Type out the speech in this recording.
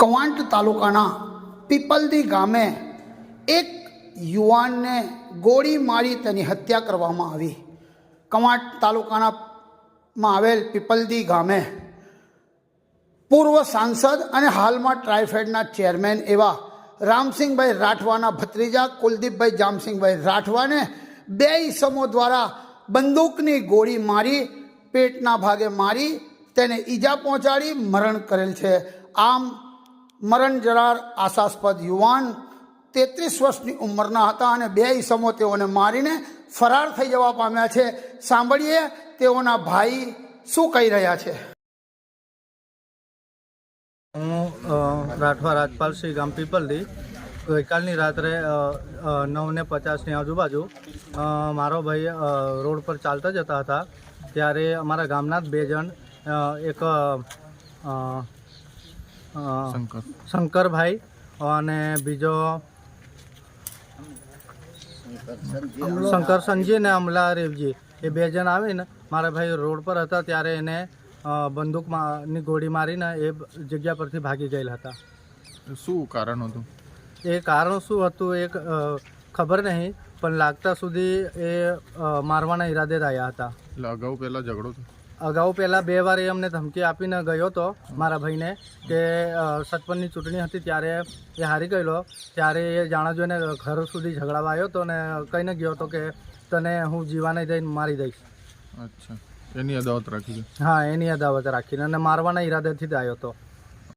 કવાંટ તાલુકાના પીપલદી ગામે એક યુવાનને ગોળી મારી તેની હત્યા કરવામાં આવી. કવાંટ તાલુકાના આવેલ પીપલદી ગામે પૂર્વ સાંસદ અને હાલમાં ટ્રાયફેડના ચેરમેન એવા રામસિંહભાઈ રાઠવાના ભત્રીજા કુલદીપભાઈ જામસિંહભાઈ રાઠવાને બે ઈસમો દ્વારા બંદૂકની ગોળી મારી, પેટના ભાગે મારી, તેને ઈજા પહોંચાડી, મરણ કરેલ છે. આમ મરણ જરાર આશાસ્પદ યુવાન તેત્રીસ વર્ષની ઉંમરના હતા અને બે ઈસમો તેઓને મારીને ફરાર થઈ જવા પામ્યા છે. સાંભળીએ તેઓના ભાઈ શું કહી રહ્યા છે. હું રાઠવા રાજપાલસિંહ ગામ પીપલથી ગઈકાલની રાત્રે નવને પચાસની આજુબાજુ મારો ભાઈ રોડ પર ચાલતા જતા હતા. ત્યારે અમારા ગામના જ બે જણ એક અ, શંકરભાઈ અને બીજો શંકર સંજી ને અમલા રેવજી. એ બે જણ આવીને મારા ભાઈ રોડ પર હતા ત્યારે એને બંદૂકની ગોળી મારીને એ જગ્યા પરથી ભાગી ગયેલા હતા. શું કારણ હતું? એ કારણ શું હતું એ ખબર નહીં પણ લાગતા સુધી એ મારવાના ઈરાદે જ આવ્યા હતા. એટલે અગાઉ પહેલા ઝઘડો અગાઉ પહેલાં બે વાર એ અમને ધમકી આપીને ગયો હતો મારા ભાઈને કે અ, સતપનની ચૂંટણી હતી ત્યારે એ હારી ગયેલો. ત્યારે એ જાણા જોઈને ઘર સુધી ઝઘડાવા આવ્યો હતો ને કહીને ગયો હતો કે તને હું જીવાને જઈને મારી દઈશ. અચ્છા. એની અદાવત રાખી હા એની અદાવત રાખીને અને મારવાના ઈરાદેથી જ આવ્યો હતો